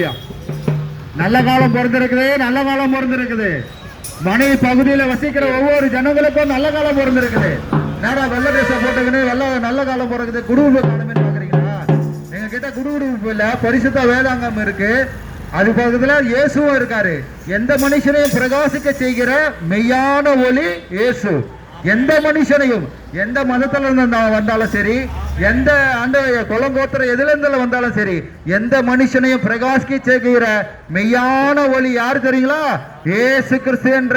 ஹalleluya நல்ல காலம் பிறந்திருக்குது நல்ல காலம் பிறந்திருக்குது. மனை பகுதியில வசிக்கிற ஒவ்வொரு ஜனங்களுக்கும் நல்ல காலம் பிறந்திருக்குது. நேரா வெள்ள ட்ரெஸ் போட்டுக்கின்னு வெள்ள நல்ல காலம் பிறகுது குடும்ப காலமே பாக்குறீங்களா? எங்க கிட்ட குடுகுடுப்பு இல்ல பரிசுத்த வேதாங்கம் இருக்கு. அது பக்கத்துல இயேசுவும் இருக்காரு. எந்த மனுஷனையும் பிரகாசிக்க செய்கிற மெய்யான ஒளி இயேசு. எந்த மனுஷனையும் எந்த மதத்துல இருந்து வந்தாலும் சரி எந்த அந்த குளங்கோத்திர எதுல வந்தாலும் சரி எந்த மனுஷனையும் பிரகாசிக்க சேர்க்கிற மெய்யான ஒளி யார் தெரியுங்களா? ஏசு கிறிஸ்து என்ற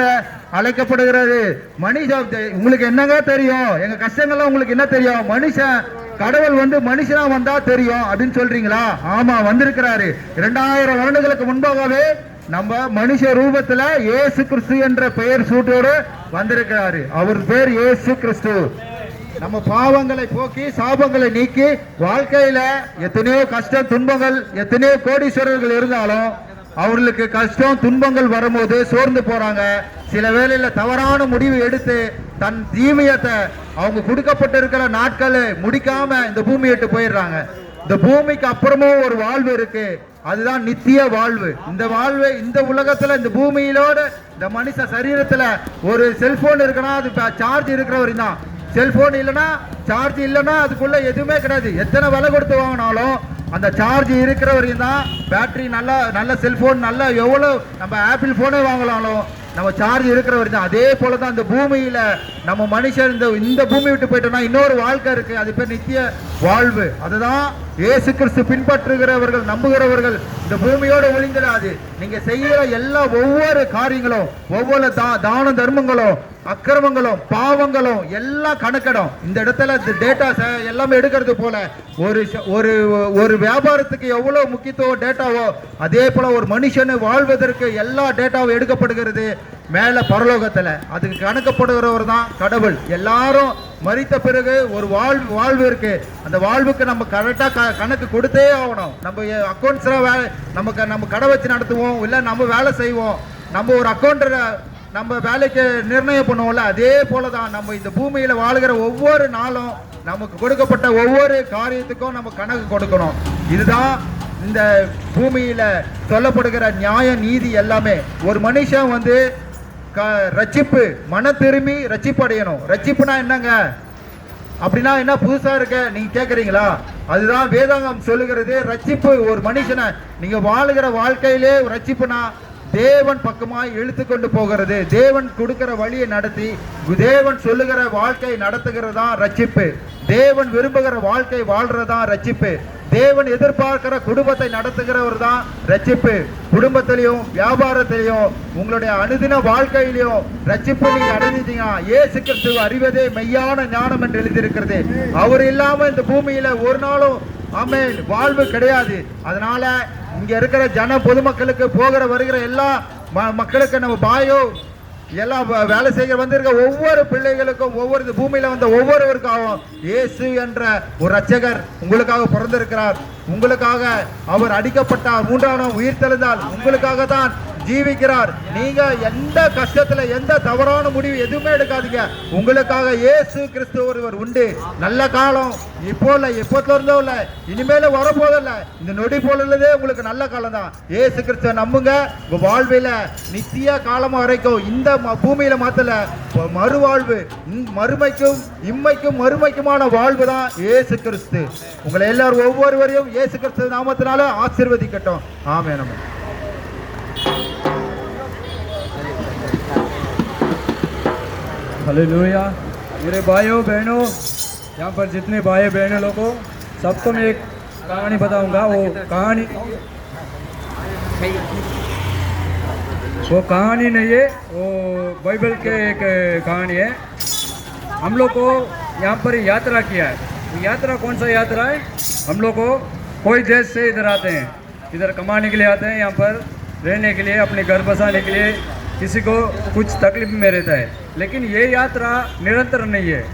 அழைக்கப்படுகிறது. மனுஷ உங்களுக்கு என்னங்க தெரியும்? எங்க கஷ்டங்கள்லாம் உங்களுக்கு என்ன தெரியும்? மனுஷன் கடவுள் வந்து மனுஷனா வந்தா தெரியும் அப்படின்னு சொல்றீங்களா? ஆமா வந்திருக்கிறாரு. இரண்டாயிரம் வருடங்களுக்கு முன்பாகவே நம்ம மனுஷ ரூபத்துல ஏசு கிறிஸ்து என்ற பெயர் சூட்டோடு வந்திருக்கிறாரு. அவர் பேர் ஏசு கிறிஸ்து. நம்ம பாவங்களை போக்கி சாபங்களை நீக்கி வாழ்க்கையில எத்தனையோ கஷ்டம் துன்பங்கள் எத்தனையோ கோடீஸ்வரர்கள் இருந்தாலும் அவர்களுக்கு கஷ்டம் துன்பங்கள் வரும்போது சோர்ந்து போறாங்க. சில வேளையில தவறான முடிவு எடுத்து தன் ஜீவியத்தை அவங்க கொடுக்கப்பட்டிருக்கிற நாட்களை முடிக்காம இந்த பூமியை விட்டு போயிடுறாங்க. இந்த பூமிக்கு அப்புறமும் ஒரு வாழ்வு இருக்கு. அதுதான் நித்திய வாழ்வு. இந்த வாழ்வு இந்த உலகத்துல இந்த பூமியிலோட இந்த மனுஷ சரீரத்துல ஒரு செல்போன் இருக்குன்னா அது சார்ஜ் இருக்கிறவர் தான் செல்போன் இல்லைன்னா சார்ஜ் இல்லைன்னா அதுக்குள்ள எதுவுமே கிடையாது. எத்தனை விலை கொடுத்து வாங்கினாலும் அந்த சார்ஜ் இருக்கிற வரையும் தான் பேட்டரி நல்லா நல்ல செல்போன் நல்ல எவ்வளோ நம்ம ஆப்பிள் ஃபோனே வாங்கலாலும் நம்ம சார்ஜ் இருக்கிற வரையும் தான். அதே போல தான் அந்த பூமியில் நம்ம மனுஷன் இந்த இந்த பூமி விட்டு போயிட்டோம்னா இன்னொரு வாழ்க்கை இருக்குது அது பேர் நித்திய வாழ்வு. அதுதான் இயேசு கிறிஸ்து பின்பற்றுகிறவர்கள் நம்புகிறவர்கள் இந்த பூமியோடு ஒளிந்திடாது நீங்கள் செய்கிற எல்லா ஒவ்வொரு காரியங்களும் ஒவ்வொரு தா- தான தர்மங்களும் அக்கிரமங்களும் பாவங்களும் எல்லாம் கணக்கிடும். இந்த இடத்துல இந்த எல்லாமே எடுக்கிறது போல ஒரு ஒரு ஒரு வியாபாரத்துக்கு எவ்வளோ முக்கியத்துவம் டேட்டாவோ அதே போல் ஒரு மனுஷனு வாழ்வதற்கு எல்லா டேட்டாவும் எடுக்கப்படுகிறது மேலே பரலோகத்தில். அதுக்கு கணக்கப்படுகிறவர் தான் கடவுள். எல்லாரும் மறித்த பிறகு ஒரு வாழ்வு வாழ்வு இருக்கு. அந்த வாழ்வுக்கு நம்ம கரெக்டாக க- கணக்கு கொடுத்தே ஆகணும். நம்ம அக்கௌண்ட்ஸ்ல வேலை நமக்கு நம்ம கடை வச்சு நடத்துவோம் இல்லை நம்ம வேலை செய்வோம். நம்ம ஒரு அக்கௌண்டரை நம்ம வேலைக்கு நிர்ணயம் பண்ணுவோம்ல அதே போல தான் நம்ம இந்த பூமியில் வாழுகிற ஒவ்வொரு நாளும் நமக்கு கொடுக்கப்பட்ட ஒவ்வொரு காரியத்துக்கும் நம்ம கணக்கு கொடுக்கணும். இதுதான் இந்த பூமியில் சொல்லப்படுகிற நியாய நீதி எல்லாமே. ஒரு மனுஷன் வந்து க ரட்சிப்பு மன திரும்பி ரட்சிப்பு அடையணும். ரட்சிப்புனா என்னங்க? அப்படின்னா என்ன புதுசாக இருக்க நீங்கள் கேட்குறீங்களா அதுதான் வேதாங்கம் சொல்லுகிறது ரட்சிப்பு ஒரு மனுஷனை நீங்கள் வாழுகிற வாழ்க்கையிலே ரட்சிப்புனா தேவன் பக்கமாய் இழுத்து கொண்டு போகிறது. தேவன் கொடுக்கிற வழியை நடத்தி தேவன் சொல்லுகிற வாழ்க்கை நடத்துகிறதான் ரட்சிப்பு. தேவன் விரும்புகிற வாழ்க்கை வாழ்றதுதான் ரட்சிப்பு. தேவன் எதிர்பார்க்கிற குடும்பத்தை நடத்துகிறவர் தான் ரட்சிப்பு. குடும்பத்திலையும் வியாபாரத்திலையும் உங்களுடைய அனுதின வாழ்க்கையிலையும் ரட்சிப்பு நீங்க அடைஞ்சிட்டீங்கன்னா ஏசு கிறிஸ்துவ அறிவதே மெய்யான ஞானம் என்று எழுதியிருக்கிறது. அவர் இல்லாம இந்த பூமியில ஒரு நாளும் ஆமென். வாழ்வு கிடையாது. அதனால இங்க இருக்கிற ஜன பொதுமக்களுக்கு போகிற வருகிற எல்லா ம- மக்களுக்கு நம்ம பாயோ எல்லாம் வேலை செய்கிற வந்திருக்க ஒவ்வொரு பிள்ளைகளுக்கும் ஒவ்வொரு பூமியில வந்த ஒவ்வொருவருக்காகவும் இயேசு என்ற ஒரு ரட்சகர் உங்களுக்காக பிறந்திருக்கிறார். உங்களுக்காக அவர் அடிக்கப்பட்டார். மூன்றாம் உயிர் தெழுந்தால் உங்களுக்காக தான் ஜீவிக்கிறார். நீங்க எந்த கஷ்டத்துல எந்த தவறான முடிவு எதுவுமே எடுக்காதீங்க. உங்களுக்காக இயேசு கிறிஸ்து ஒருவர் உண்டு. நல்ல காலம். இப்போ இல்ல இப்போத்துல இருந்தோ இல்ல. இனிமேல வரப்போதில்ல இந்த நொடி போலதே உங்களுக்கு நல்ல காலம் தான் இயேசு கிறிஸ்துவ நம்புங்க. உங்க வாழ்வில நித்திய காலம் வரைக்கும் இந்த ம- பூமியில மாத்தல மறுவாழ்வு மறுமைக்கும் இம்மைக்கும் மறுமைக்குமான வாழ்வு தான் இயேசு கிறிஸ்து. உங்களை எல்லாரும் ஒவ்வொருவரையும் இயேசு கிறிஸ்து நாமத்தினால ஆசிர்வதிக்கட்டும். ஆமே நம்ம हालेलुया मेरे भाइयों, बहनों, यहाँ पर जितने भाई, बहनों लोगों, सबको मैं एक कहानी बताऊँगा। वो कहानी वो कहानी नहीं है, वो बाइबल के एक कहानी है। हम लोग को यहाँ पर यात्रा किया है। यात्रा कौन सा यात्रा है? हम लोग को कोई देश से इधर आते हैं। इधर कमाने के लिए आते हैं, यहाँ पर रहने के लिए, अपने घर बसाने के लिए। किसी को कुछ तकलीफ़ में रहता है। लेकिन ये यात्रा निरंतर नहीं है।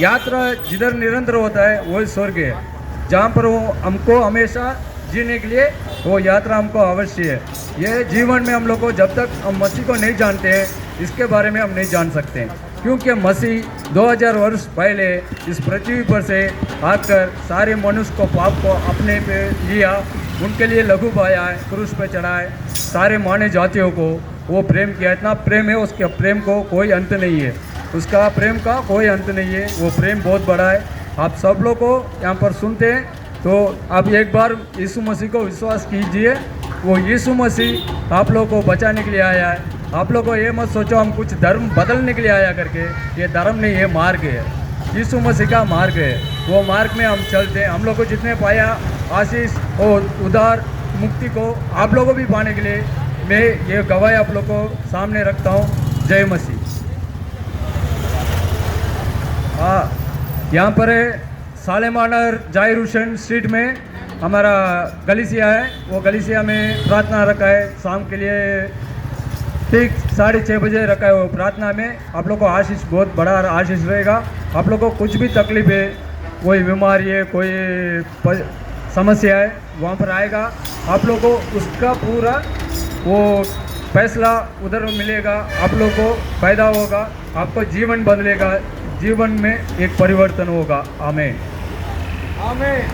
यात्रा जिधर निरंतर होता है वो स्वर्ग है। जहाँ पर वो हमको हमेशा जीने के लिए, वो यात्रा हमको अवश्य है। ये जीवन में हम लोग को जब तक हम मसीह को नहीं जानते हैं, इसके बारे में हम नहीं जान सकते हैं। क्योंकि मसीह 2000 वर्ष पहले इस पृथ्वी पर से आकर सारे मनुष्य को, पाप को अपने पे लिया, उनके लिए लघु पाया है, क्रूस पे चढ़ाए सारे माने जातियों को वो प्रेम किया, इतना प्रेम है उसके, प्रेम को कोई अंत नहीं है। उसका प्रेम का कोई अंत नहीं है, वो प्रेम बहुत बड़ा है। आप सब लोग को यहाँ पर सुनते हैं तो आप एक बार यीशु मसीह को विश्वास कीजिए, वो यीशु मसीह आप लोग को बचाने के लिए आया है। आप लोग को ये मत सोचो, हम कुछ धर्म बदलने के लिए आया करके, ये धर्म नहीं, ये मार्ग है। यीशु मसीह का मार्ग है। वो मार्ग में हम चलते हैं। हम लोग को जितने पाया, आशीष और उदार मुक्ति को आप लोगों भी पाने के लिए मैं ये गवाही आप लोग को सामने रखता हूँ। जय मसीह। हाँ यहाँ पर है सालेमानर ज़ाहिर हुसैन स्ट्रीट में हमारा गलीसिया है। वो गलीसिया में प्रार्थना रखा है। शाम के लिए ठीक साढ़े छः बजे रखा है वो प्रार्थना में। आप लोग को आशीष बहुत बड़ा आशीष रहेगा। आप लोग को कुछ भी तकलीफ़ है, कोई बीमारी है, कोई समस्या है, वहाँ पर आएगा। आप लोग को उसका पूरा वो फैसला उधर मिलेगा, आप लोग को फ़ायदा होगा, आपको जीवन बदलेगा, जीवन में एक परिवर्तन होगा। आमेन। आमेन।